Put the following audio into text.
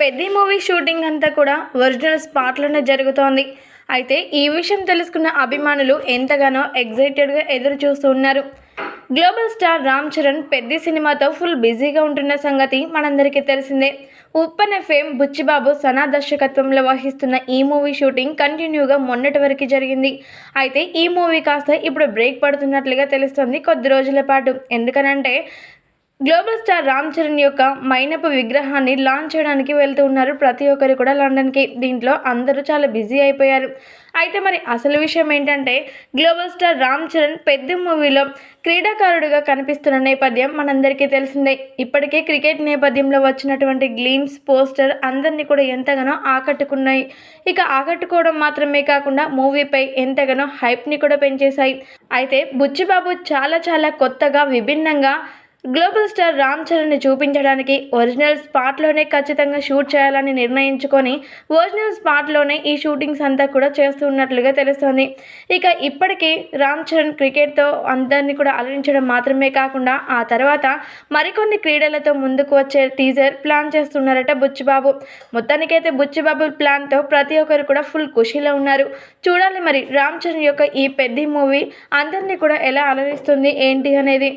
పెద్ద movie shooting అంతా కూడా ఒరిజినల్ స్పాట్లోనే జరుగుతోంది. అయితే ఈ విషయం తెలుసుకున్న అభిమానులు ఎంతగానో ఎగ్జైటెడ్గా ఎదురు చూస్తూ ఉన్నారు. గ్లోబల్ స్టార్ రామ్ చరణ్ పెద్ద సినిమాతో ఫుల్ బిజీగా ఉంటున్న సంగతి మనందరికీ తెలిసిందే. ఉప్పన్ ఫేమ్ బుచ్చిబాబు సనా దర్శకత్వంలో వహిస్తున్న ఈ మూవీ షూటింగ్ కంటిన్యూగా మొన్నటి వరకు జరిగింది. అయితే ఈ మూవీ కాస్త ఇప్పుడు బ్రేక్ పడుతున్నట్లుగా తెలుస్తుంది కొద్ది రోజుల పాటు. ఎందుకనంటే గ్లోబల్ స్టార్ రామ్ చరణ్ యొక్క మైనపు విగ్రహాన్ని లాంచ్ చేయడానికి వెళ్తూ ఉన్నారు. ప్రతి ఒక్కరు కూడా లండన్కి. దీంట్లో అందరూ చాలా బిజీ అయిపోయారు. అయితే మరి అసలు విషయం ఏంటంటే గ్లోబల్ స్టార్ రామ్ చరణ్ పెద్ద మూవీలో క్రీడాకారుడుగా కనిపిస్తున్న నేపథ్యం మనందరికీ తెలిసిందే. ఇప్పటికే క్రికెట్ నేపథ్యంలో వచ్చినటువంటి గ్లీమ్స్ పోస్టర్ అందరినీ కూడా ఎంతగానో ఆకట్టుకున్నాయి. ఇక ఆకట్టుకోవడం మాత్రమే కాకుండా మూవీపై ఎంతగానో హైప్ని కూడా పెంచేశాయి. అయితే బుచ్చిబాబు చాలా చాలా కొత్తగా విభిన్నంగా గ్లోబల్ స్టార్ రామ్ చరణ్ని చూపించడానికి ఒరిజినల్ స్పాట్లోనే ఖచ్చితంగా షూట్ చేయాలని నిర్ణయించుకొని ఒరిజినల్ స్పాట్లోనే ఈ షూటింగ్స్ అంతా కూడా చేస్తున్నట్లుగా తెలుస్తోంది. ఇక ఇప్పటికీ రామ్ చరణ్ క్రికెట్తో అందరినీ కూడా అలరించడం మాత్రమే కాకుండా ఆ తర్వాత మరికొన్ని క్రీడలతో ముందుకు వచ్చే టీజర్ ప్లాన్ చేస్తున్నారట బుచ్చిబాబు. మొత్తానికైతే బుచ్చిబాబు ప్లాన్తో ప్రతి ఒక్కరు కూడా ఫుల్ ఖుషీలో ఉన్నారు. చూడాలి మరి రామ్ చరణ్ యొక్క ఈ పెద్ద మూవీ అందరినీ కూడా ఎలా అలరిస్తుంది ఏంటి అనేది.